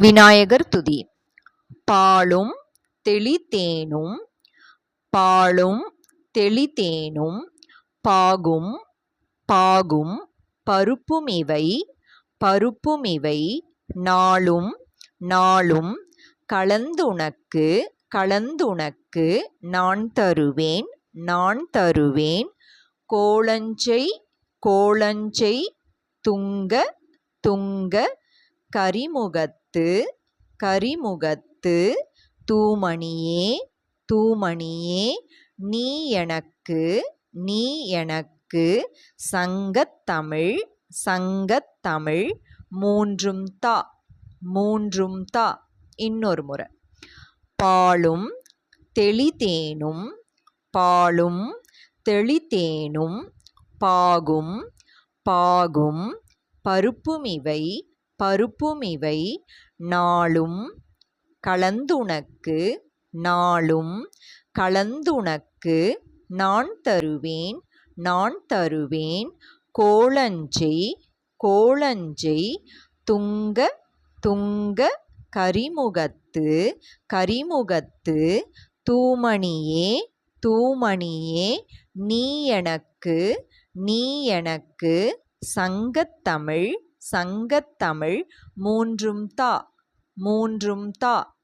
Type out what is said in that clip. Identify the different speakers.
Speaker 1: விநாயகர் துதி. பாலும் தெளித்தேனும் பாலும் தெளித்தேனும் பாகும் பாகும் பருப்புமிவை பருப்புமிவை நாளும் நாளும் கலந்துனக்கு கலந்துனக்கு நான் தருவேன் நான் தருவேன். கோலஞ்செய் கோலஞ்செய் துங்க துங்க கரிமுகத்து கரிமுகத்து தூமணியே தூமணியே நீ எனக்கு நீ எனக்கு சங்கத்தமிழ் சங்கத்தமிழ் மூன்றும் தா மூன்றும் தா இன்னொரு முறை. பாலும் தெளிதேனும் பாலும் தெளிதேனும் பாகும் பாகும் பருப்புமிவை பருப்புமிவை நாளும் கலந்துனக்கு நாளும் கலந்துனக்கு நான் தருவேன் நான் தருவேன் கோலஞ்செய் கோலஞ்செய் துங்க துங்க கரிமுகத்து கரிமுகத்து தூமணியே தூமணியே நீ எனக்கு நீ எனக்கு சங்கத்தமிழ் சங்கத்தமிழ் மூன்றும் தா மூன்றும் தா.